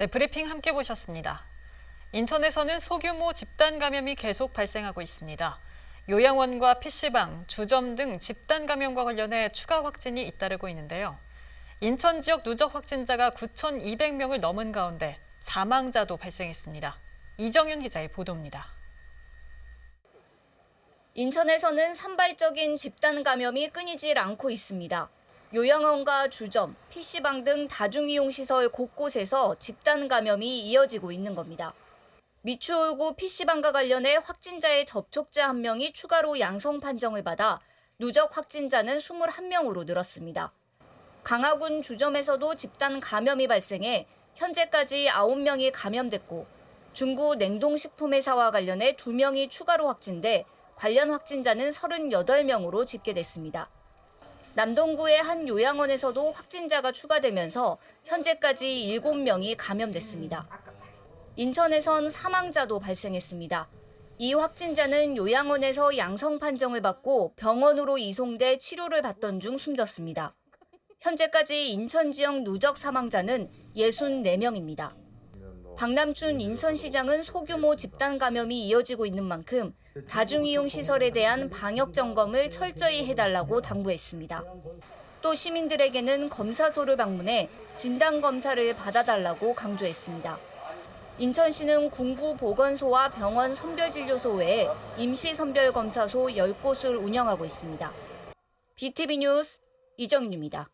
네, 브리핑 함께 보셨습니다. 인천에서는 소규모 집단 감염이 계속 발생하고 있습니다. 요양원과 PC방, 주점 등 집단 감염과 관련해 추가 확진이 잇따르고 있는데요. 인천 지역 누적 확진자가 9,200명을 넘은 가운데 사망자도 발생했습니다. 이정윤 기자의 보도입니다. 인천에서는 산발적인 집단 감염이 끊이질 않고 있습니다. 요양원과 주점, PC방 등 다중이용시설 곳곳에서 집단 감염이 이어지고 있는 겁니다. 미추홀구 PC방과 관련해 확진자의 접촉자 한 명이 추가로 양성 판정을 받아 누적 확진자는 21명으로 늘었습니다. 강화군 주점에서도 집단 감염이 발생해 현재까지 9명이 감염됐고 중구 냉동식품 회사와 관련해 2명이 추가로 확진돼 관련 확진자는 38명으로 집계됐습니다. 남동구의 한 요양원에서도 확진자가 추가되면서 현재까지 7명이 감염됐습니다. 인천에선 사망자도 발생했습니다. 이 확진자는 요양원에서 양성 판정을 받고 병원으로 이송돼 치료를 받던 중 숨졌습니다. 현재까지 인천 지역 누적 사망자는 64명입니다. 박남춘 인천시장은 소규모 집단 감염이 이어지고 있는 만큼 다중이용 시설에 대한 방역 점검을 철저히 해달라고 당부했습니다. 또 시민들에게는 검사소를 방문해 진단 검사를 받아달라고 강조했습니다. 인천시는 군구 보건소와 병원 선별진료소 외에 임시 선별검사소 10곳을 운영하고 있습니다. BTV 뉴스 이정유입니다.